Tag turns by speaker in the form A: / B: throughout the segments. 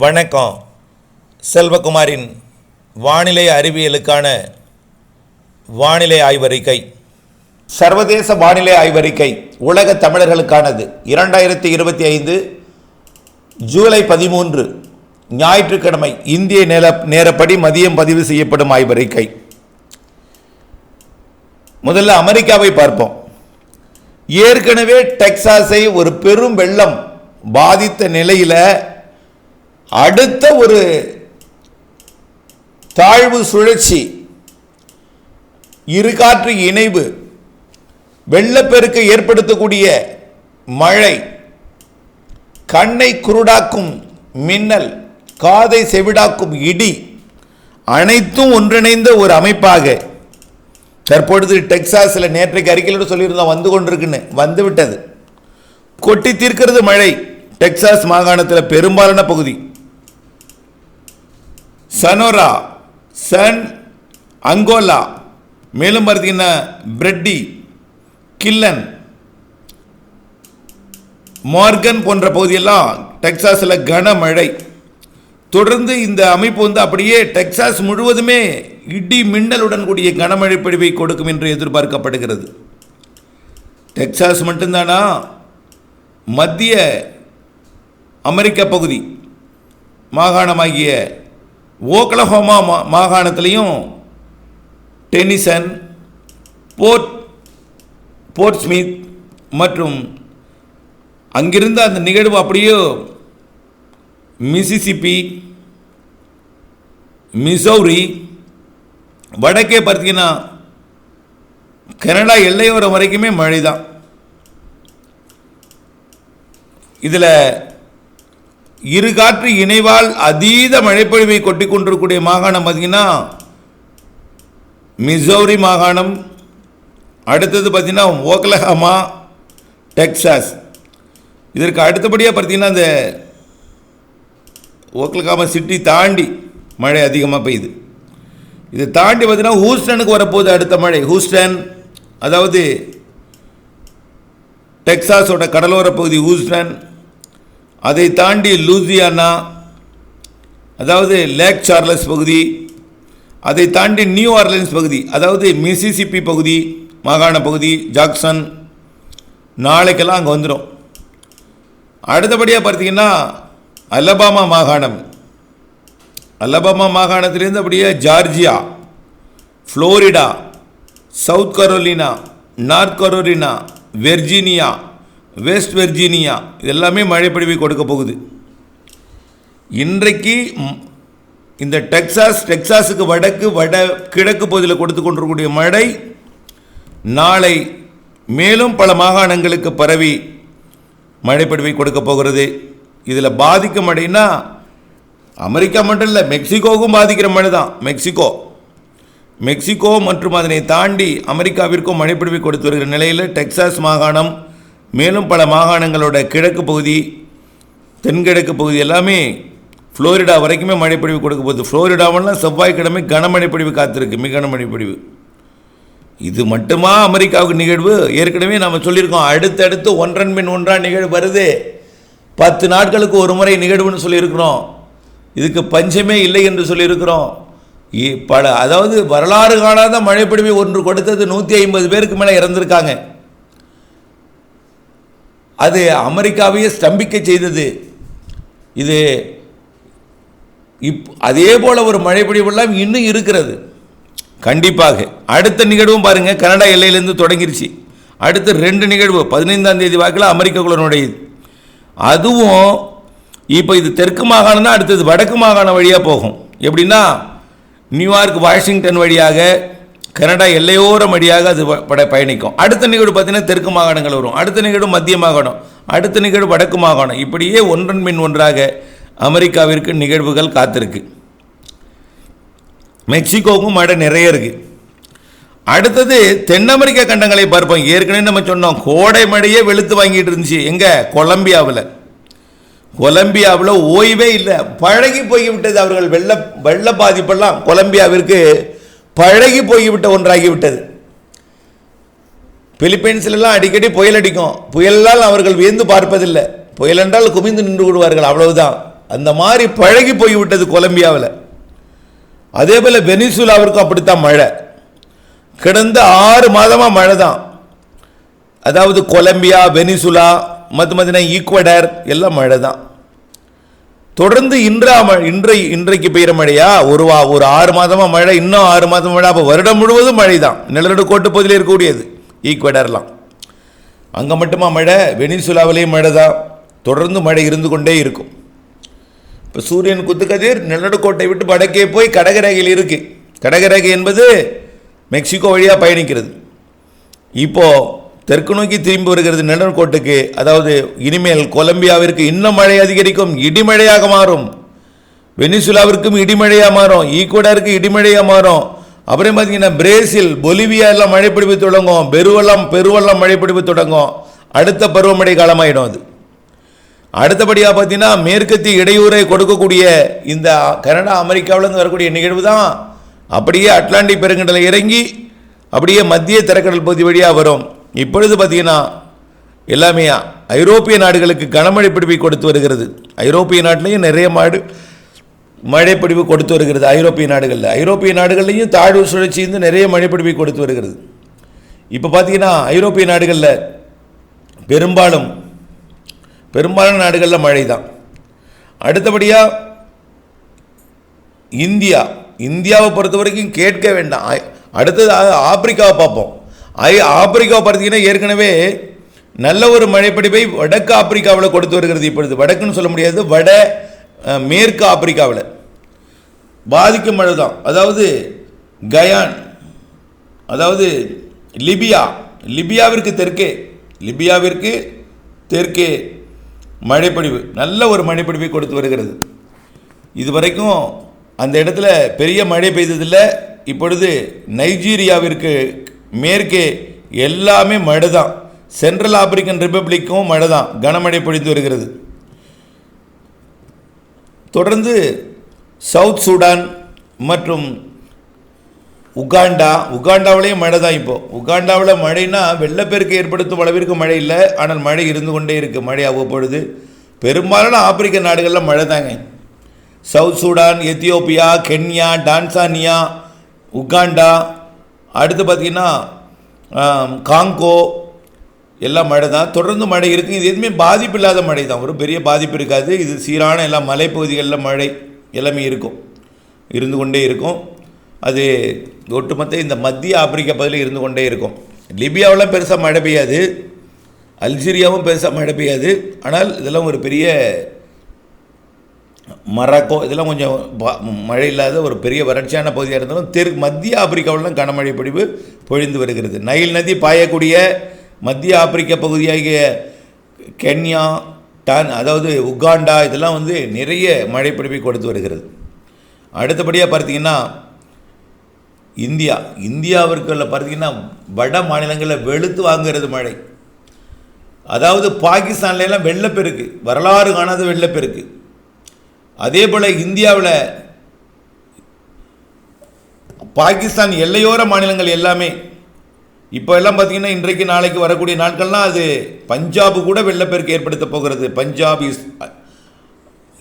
A: வணக்கம். செல்வகுமாரின் வானிலை அறிவியலுக்கான வானிலை ஆய்வறிக்கை. சர்வதேச வானிலை ஆய்வறிக்கை உலக தமிழர்களுக்கானது. இரண்டாயிரத்தி இருபத்தி ஐந்து ஜூலை பதிமூன்று ஞாயிற்றுக்கிழமை இந்திய நேர நேரப்படி மதியம் பதிவு செய்யப்படும் ஆய்வறிக்கை. முதல்ல அமெரிக்காவை பார்ப்போம். ஏற்கனவே டெக்சாஸை ஒரு பெரும் வெள்ளம் பாதித்த நிலையில் அடுத்த ஒரு தாழ்வு சுழற்சி இருகாற்று இணைவு வெள்ளப்பெருக்கை ஏற்படுத்தக்கூடிய மழை கண்ணை குருடாக்கும் மின்னல் காதை செவிடாக்கும் இடி அனைத்தும் ஒன்றிணைந்த ஒரு அமைப்பாக தற்பொழுது டெக்சாஸில் நேற்றைக்கு அறிக்கையில் சொல்லியிருந்தோம் வந்து கொண்டிருக்குன்னு வந்துவிட்டது. கொட்டி தீர்க்கிறது மழை டெக்சாஸ் மாகாணத்தில் பெரும்பாலான பகுதி. சனோரா சன் அங்கோலா மேலும் பார்த்தீங்கன்னா பிரெட்டி கில்லன் மார்கன் போன்ற பகுதியெல்லாம் டெக்சாஸில் கனமழை. தொடர்ந்து இந்த அமைப்பு வந்து அப்படியே டெக்சாஸ் முழுவதுமே இடி மின்னலுடன் கூடிய கனமழை பொழிவை கொடுக்கும் என்று எதிர்பார்க்கப்படுகிறது. டெக்சாஸ் மட்டும்தானா? மத்திய அமெரிக்க பகுதி மாகாணமாகிய ஓக்லஹோமா மா மாகாணத்துலேயும் டெனிசன் போர்ட் போர்ட் ஸ்மித் மற்றும் அங்கிருந்து அந்த நிகழ்வு அப்படியே மிசிசிப்பி மிசௌரி வடக்கே பார்த்தீங்கன்னா கனடா எல்லையோரம் வரைக்குமே மழை தான் இதில் இரு காற்று இணைவால் அதீத மழைப்பொழிவை கொட்டி கொண்டிருக்கக்கூடிய மாகாணம் பார்த்தீங்கன்னா மிசௌரி மாகாணம் அடுத்தது பார்த்தீங்கன்னா ஓக்லஹாமா டெக்சாஸ். இதற்கு அடுத்தபடியாக பார்த்தீங்கன்னா அந்த ஓக்லஹாமா சிட்டி தாண்டி மழை அதிகமாக பெய்யுது. இதை தாண்டி பார்த்தீங்கன்னா ஹூஸ்டனுக்கு வரப்போகுது அடுத்த மழை. ஹூஸ்டன் அதாவது டெக்சாஸோட கடலோர பகுதி ஹூஸ்டன் அதை தாண்டி லூசியானா அதாவது லேக் சார்லஸ் பகுதி அதை தாண்டி நியூ ஆர்லின்ஸ் பகுதி அதாவது மிசிசிப்பி பகுதி மாகாண பகுதி ஜாக்சன் நாளைக்கெல்லாம் அங்கே வந்துடும் அடுத்தபடியாக பார்த்தீங்கன்னா அலபாமா மாகாணம். அலபாமா மாகாணத்திலேருந்து அப்படியே Georgia Florida South Carolina North Carolina Virginia West Virginia இது எல்லாமே மழைப்பொழிவை கொடுக்க போகுது. இன்றைக்கு இந்த டெக்சாஸ் டெக்சாஸுக்கு வடக்கு வட கிழக்கு பகுதியில் கொடுத்து கொண்டிருக்கக்கூடிய மழை நாளை மேலும் பல மாகாணங்களுக்கு பரவி மழைப்பொழிவை கொடுக்க போகிறது. இதில் பாதிக்கும் மழைன்னா அமெரிக்கா மட்டும் இல்லை மெக்சிகோவுக்கும் பாதிக்கிற மழை தான் மெக்சிகோ. மெக்சிகோ மற்றும் அதனை தாண்டி அமெரிக்காவிற்கும் மழைப்பொழிவை கொடுத்து வருகிற நிலையில் டெக்சாஸ் மாகாணம் மேலும் பல மாகாணங்களோட கிழக்கு பகுதி தென்கிழக்கு பகுதி எல்லாமே ஃப்ளோரிடா வரைக்குமே மழைப்பொழிவு கொடுக்க போகுது. ஃப்ளோரிடாவெல்லாம் செவ்வாய்க்கிழமை கனமழைப்பொழிவு காத்திருக்கு. மிக கனமழைப்பொழிவு. இது மட்டுமா அமெரிக்காவுக்கு நிகழ்வு? ஏற்கனவே நம்ம சொல்லியிருக்கோம். அடுத்தடுத்து ஒன்றன் பின் ஒன்றா நிகழ்வு வருது. பத்து நாட்களுக்கு ஒரு முறை நிகழ்வுன்னு சொல்லியிருக்கிறோம். இதுக்கு பஞ்சமே இல்லை என்று சொல்லியிருக்கிறோம். இ- பல அதாவது வரலாறு காணாத மழைப்பொழிவை ஒன்று கொடுத்தது நூற்றி ஐம்பது பேருக்கு மேலே இறந்துருக்காங்க. அது அமெரிக்காவையே ஸ்தம்பிக்க செய்தது. இது இப் அதே போல் ஒரு மழைப்பொழிவெல்லாம் இன்னும் இருக்கிறது. கண்டிப்பாக. அடுத்த நிகழ்வும் பாருங்கள் கனடா எல்லையிலேருந்து தொடங்கிருச்சு. அடுத்த ரெண்டு நிகழ்வு பதினைந்தாம் தேதி வாக்கில் அமெரிக்காக்குள்ள நுழையுது அதுவும் இப்போ இது தெற்கு மாகாணம் தான் அடுத்தது வடக்கு மாகாணம் வழியாக போகும். எப்படின்னா நியூயார்க் வாஷிங்டன் வழியாக கனடா எல்லையோர வழியாக அது பட பயணிக்கும். அடுத்த நிகழ்வு பார்த்தீங்கன்னா தெற்கு மாகாணங்கள் வரும். அடுத்த நிகழ்வு மத்திய மாகாணம். அடுத்த நிகழ்வு வடக்கு மாகாணம். இப்படியே ஒன்றன் மின் ஒன்றாக அமெரிக்காவிற்கு நிகழ்வுகள் காத்திருக்கு. மெக்சிகோவுக்கும் மழை நிறைய இருக்கு. அடுத்தது தென் அமெரிக்க கண்டங்களை பார்ப்போம். ஏற்கனவே நம்ம சொன்னோம் கோடை மழையே வெளுத்து வாங்கிட்டு இருந்துச்சு. எங்க? கொலம்பியாவில். கொலம்பியாவில் ஓய்வே இல்லை. பழகி போய்விட்டது அவர்கள். வெள்ள வெள்ள பாதிப்பெல்லாம் கொலம்பியாவிற்கு பழகி போய்விட்ட ஒன்றாகிவிட்டது. பிலிப்பைன்ஸ்லாம் அடிக்கடி புயல் அடிக்கும். புயலால் அவர்கள் வியந்து பார்ப்பதில்லை. புயல் என்றால் குமிந்து நின்று விடுவார்கள் அவ்வளவுதான். அந்த மாதிரி பழகி போய்விட்டது கொலம்பியாவில். அதே போல் வெனிசுலாவிற்கும் அப்படித்தான் மழை. கிடந்த ஆறு மாதமாக மழை தான் அதாவது கொலம்பியா வெனிசுலா மற்ற மதினா ஈக்குவடர் எல்லாம் மழை தான் தொடர்ந்து இன்றா ம- இன்றை இன்றைக்கு பெய்கிற மழையா? ஒரு வா ஒரு ஆறு மாதமாக மழை இன்னும் ஆறு மாதம் மழை. அப்போ வருடம் முழுவதும் மழை தான் நிலநடுக்கோட்டு பகுதியில் இருக்கக்கூடியது. ஈக்குவடர்லாம் அங்கே மட்டுமா மழை? வெனிசுலாவிலேயும் மழை தான் தொடர்ந்து மழை இருந்து கொண்டே இருக்கும். இப்போ சூரியன் குத்துக்கதிர் நிலநடுக்கோட்டை விட்டு வடக்கே போய் கடகரேகையில் இருக்குது கடகரேகை என்பது மெக்சிகோ வழியாக பயணிக்கிறது. இப்போது தெற்கு நோக்கி திரும்பி வருகிறது நிலநடுக்கோட்டுக்கு அதாவது இனிமேல் கொலம்பியாவிற்கு இன்னும் மழை அதிகரிக்கும் இடிமழையாக மாறும். வெனிசுலாவிற்கும் இடிமழையாக மாறும் ஈக்குவடாருக்கு இடிமழையாக மாறும். அப்புறம் பார்த்தீங்கன்னா பிரேசில் பொலிவியா எல்லாம் மழை பிடிப்பு தொடங்கும் பெருவெல்லாம் பெருவெல்லாம் மழை பிடிப்பு தொடங்கும். அடுத்த பருவமழை காலமாயிடும் அது. அடுத்தபடியாக பார்த்தீங்கன்னா மேற்கத்திய இடையூறை கொடுக்கக்கூடிய இந்த கனடா அமெரிக்காவிலேருந்து வரக்கூடிய நிகழ்வு தான். அப்படியே அட்லாண்டிக் பெருங்கடலை இறங்கி அப்படியே மத்திய தரைக்கடல் பகுதி வழியாக வரும். இப்பொழுது பார்த்தீங்கன்னா எல்லாமே ஐரோப்பிய நாடுகளுக்கு கனமழை பிடிப்பை கொடுத்து வருகிறது. ஐரோப்பிய நாட்டிலையும் நிறைய மாடு மழைப்பிடிவு கொடுத்து வருகிறது ஐரோப்பிய நாடுகளில். ஐரோப்பிய நாடுகள்லையும் தாழ்வு சுழற்சி வந்து நிறைய மழைப்பிடிப்பை கொடுத்து வருகிறது. இப்போ பார்த்தீங்கன்னா ஐரோப்பிய நாடுகளில் பெரும்பாலும் பெரும்பாலான நாடுகளில் மழை தான் அடுத்தபடியாக இந்தியா. இந்தியாவை பொறுத்த வரைக்கும் கேட்க வேண்டாம். அடுத்தது ஆப்பிரிக்காவை பார்ப்போம். ஐ ஆப்பிரிக்காவை பார்த்தீங்கன்னா ஏற்கனவே நல்ல ஒரு மழைப்பிடிப்பை வடக்கு ஆப்பிரிக்காவில் கொடுத்து வருகிறது இப்பொழுது. வடக்குன்னு சொல்ல முடியாது வட மேற்கு ஆப்பிரிக்காவில். பாதிக்கும் மழை தான் அதாவது கயான் அதாவது லிபியா லிபியாவிற்கு தெற்கே லிபியாவிற்கு தெற்கே மழைப்பொழிவு நல்ல ஒரு மழைப்பொழிவை கொடுத்து வருகிறது. இதுவரைக்கும் அந்த இடத்துல பெரிய மழை பெய்ததில்லை. இப்பொழுது நைஜீரியாவிற்கு மேற்கே எல்லாமே மழை தான் சென்ட்ரல் ஆப்பிரிக்கன் ரிப்பப்ளிக்கும் மழை தான் கனமழை பொழிந்து வருகிறது. தொடர்ந்து சவுத் சூடான் மற்றும் உகாண்டா உகாண்டாவிலேயும் மழை தான் இப்போ. உகாண்டாவில் மழைனா வெள்ளப்பெருக்கு ஏற்படுத்தும் அளவிற்கு மழை இல்லை. ஆனால் மழை இருந்து கொண்டே இருக்குது மழை அவ்வப்பொழுது பெரும்பாலான ஆப்பிரிக்க நாடுகளில் மழை தாங்க South Sudan Ethiopia Kenya Tanzania Uganda அடுத்து பார்த்திங்கன்னா காங்கோ எல்லாம் மழை தான். தொடர்ந்து மழை இருக்குது இது எதுவுமே பாதிப்பு இல்லாத மழை தான். ஒரு பெரிய பாதிப்பு இருக்காது. இது சீரான எல்லா மலைப்பகுதிகளில் மழை எல்லாமே இருக்கும். இருந்து கொண்டே இருக்கும். அது ஒட்டுமொத்த இந்த மத்திய ஆப்பிரிக்கா பகுதியில் இருந்து கொண்டே இருக்கும். லிபியாவெலாம் பெருசாக மழை பெய்யாது. அல்ஜீரியாவும் பெருசாக மழை பெய்யாது. ஆனால் இதெல்லாம் ஒரு பெரிய மரக்கோ இதெல்லாம் கொஞ்சம் மழை இல்லாத ஒரு பெரிய வறட்சியான பகுதியாக இருந்தாலும் தெற்கு மத்திய ஆப்பிரிக்காவிலாம் கனமழை பொழிவு பொழிந்து வருகிறது. நைல் நதி பாயக்கூடிய மத்திய ஆப்பிரிக்க பகுதியாகிய கென்யா டான் அதாவது உகாண்டா இதெல்லாம் வந்து நிறைய மழை கொடுத்து வருகிறது. அடுத்தபடியாக பார்த்தீங்கன்னா இந்தியா. இந்தியாவிற்குள்ள பார்த்தீங்கன்னா வட மாநிலங்களில் வெளுத்து வாங்குறது மழை. அதாவது பாகிஸ்தான்லாம் வெள்ளப்பெருக்கு. வரலாறு காணாத வெள்ளப்பெருக்கு. அதே போல் இந்தியாவில் பாகிஸ்தான் எல்லையோர மாநிலங்கள் எல்லாமே இப்போ எல்லாம் பார்த்தீங்கன்னா இன்றைக்கு நாளைக்கு வரக்கூடிய நாட்கள்லாம் அது பஞ்சாபு கூட வெள்ளப்பெருக்கு ஏற்படுத்த போகிறது. பஞ்சாப் இஸ்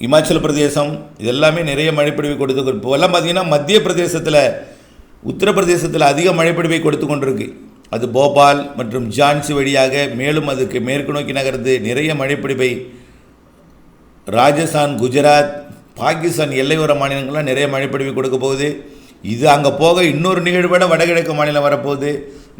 A: இமாச்சல பிரதேசம் இதெல்லாமே நிறைய மழைப்பிடிவை கொடுத்து இப்போல்லாம் பார்த்தீங்கன்னா மத்திய பிரதேசத்தில் உத்தரப்பிரதேசத்தில் அதிக மழைப்பிடிவை கொடுத்து கொண்டிருக்கு. அது போபால் மற்றும் ஜான்சி வழியாக மேலும் அதுக்கு மேற்கு நோக்கி நகர்ந்து நிறைய மழைப்பிடிவை ராஜஸ்தான் குஜராத் பாகிஸ்தான் எல்லையோர மாநிலங்கள்லாம் நிறைய மழைப்பொழிவு கொடுக்க போகுது. இது அங்கே போக இன்னொரு நிகழ்வோட வடகிழக்கு மாநிலம் வரப்போகுது.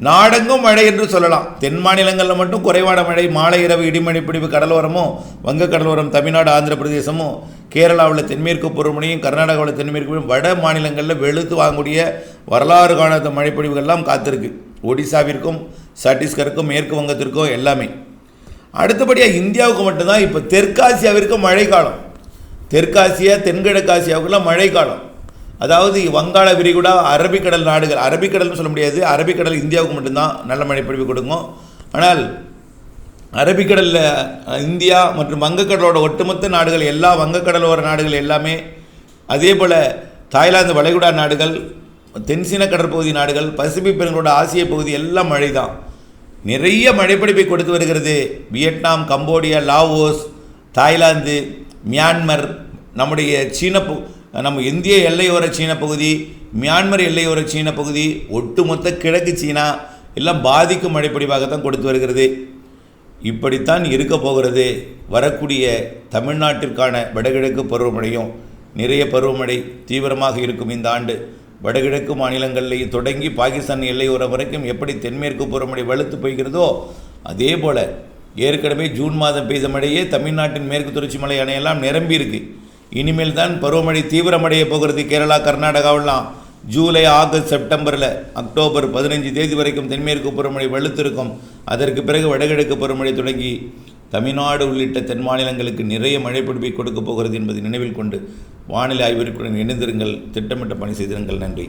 A: நாடெங்கும் மழை என்று சொல்லலாம். தென் மாநிலங்களில் மட்டும் குறைவான மழை மாலை இரவு இடிமழை பிடிப்பு கடலோரமும் வங்க கடலோரம் தமிழ்நாடு ஆந்திர பிரதேசமும் கேரளாவில் தென்மேற்கு பருவமழையும் கர்நாடகாவில் தென்மேற்கு வட மாநிலங்களில் வெளுத்து வாங்கக்கூடிய வரலாறு காணாத மழைப்பொழிவுகள்லாம் காத்திருக்கு. ஒடிசாவிற்கும் சத்தீஸ்கருக்கும் மேற்கு வங்கத்திற்கும் எல்லாமே. அடுத்தபடியாக இந்தியாவுக்கு மட்டும்தான் இப்போ தெற்காசியாவிற்கு மழைக்காலம். தெற்காசியா தென்கிழக்கு ஆசியாவுக்குலாம் மழைக்காலம். அதாவது வங்காள விரிகுடா அரபிக்கடல் நாடுகள். அரபிக்கடல்னு சொல்ல முடியாது. அரபிக்கடல் இந்தியாவுக்கு மட்டும்தான் நல்ல மழை பொழிவு கொடுக்கும். ஆனால் அரபிக்கடலில் இந்தியா மற்றும் வங்கக்கடலோட ஒட்டுமொத்த நாடுகள் எல்லா வங்கக்கடலோர நாடுகள் எல்லாமே அதே போல் தாய்லாந்து வளைகுடா நாடுகள் தென்சீன கடற்பகுதி நாடுகள் பசிபிக் பெருங்களோட ஆசிய பகுதி எல்லாம் மழை தான் நிறைய மழைப்பிடிப்பை கொடுத்து வருகிறது. Vietnam Cambodia Laos Thailand Myanmar நம்முடைய சீன நம்ம இந்திய எல்லையோர சீன பகுதி மியான்மர் எல்லையோர சீன பகுதி ஒட்டுமொத்த கிழக்கு சீனா எல்லாம் பாதிக்கும் மழைப்பொழிவாகத்தான் கொடுத்து வருகிறது. இப்படித்தான் இருக்க போகிறது. வரக்கூடிய தமிழ்நாட்டிற்கான வடகிழக்கு பருவமழையும் நிறைய பருவமழை தீவிரமாக இருக்கும் இந்த ஆண்டு. வடகிழக்கு மாநிலங்களில் தொடங்கி பாகிஸ்தான் எல்லையோரம் வரைக்கும் எப்படி தென்மேற்கு பருவமழை வலுத்து போய்கிறதோ அதே போல் ஏற்கனவே ஜூன் மாதம் பெய்த மழையே தமிழ்நாட்டின் மேற்கு தொடர்ச்சி மலை அணையெல்லாம் நிரம்பி இருக்கு இனிமேல் தான் பருவமழை தீவிரமடைய போகிறது கேரளா கர்நாடகாவெல்லாம் ஜூலை ஆகஸ்ட் செப்டம்பரில். அக்டோபர் பதினஞ்சு தேதி வரைக்கும் தென்மேற்கு பருவமழை வலுத்திருக்கும். அதற்கு பிறகு வடகிழக்கு பருவமழை தொடங்கி தமிழ்நாடு உள்ளிட்ட தென் மாநிலங்களுக்கு நிறைய மழை பிடிப்பை கொடுக்கப் போகிறது என்பதை நினைவில் கொண்டு வானிலை ஆய்விற்குடன் இணைந்திருங்கள். திட்டமிட்ட பணி செய்திருங்கள். நன்றி.